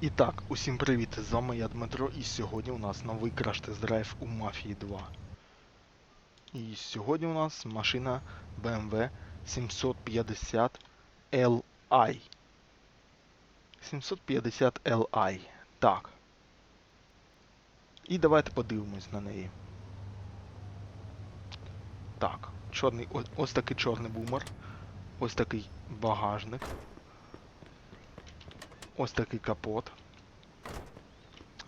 І так, усім привіт! З вами я Дмитро, і сьогодні у нас новий краш-тест-драйв у Мафії 2. І сьогодні у нас машина BMW 750 Li. 750 Li. Так. І давайте подивимось на неї. Так, чорний, ось такий чорний бумер. Ось такий багажник. Ось такий капот.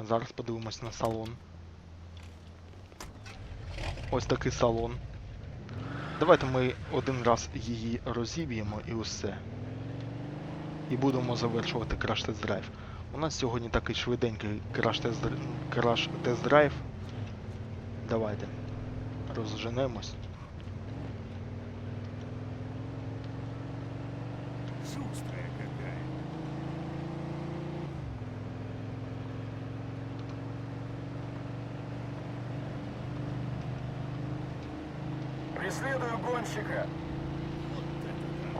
Зараз подивимось на салон. Ось такий салон. Давайте ми один раз її розіб'ємо і усе. І будемо завершувати краш-тест-драйв. У нас сьогодні такий швиденький краш-тест- краш-тест-драйв. Давайте. Розженемось. Шустрая Преследую гонщика.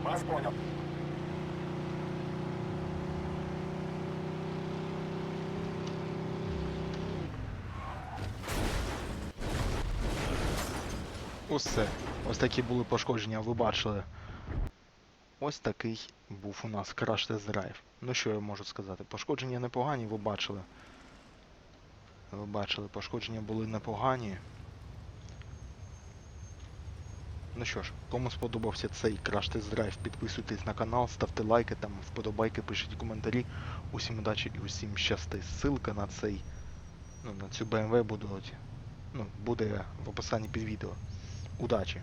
Вас понял. Усе. Ось такі були пошкодження, ви бачили. Ось такий був у нас краш тест драйв. Ну що я можу сказати? Пошкодження непогані, ви бачили. Ви бачили, пошкодження були непогані. Ну що ж, кому сподобався цей краш тест драйв, підписуйтесь на канал, ставте лайки, там вподобайки, пишіть коментарі. Усім удачі і усім щасти. Ссылка на цей. Ну, на цю BMW будуть. Ну, буде в описанні під відео. Удачі!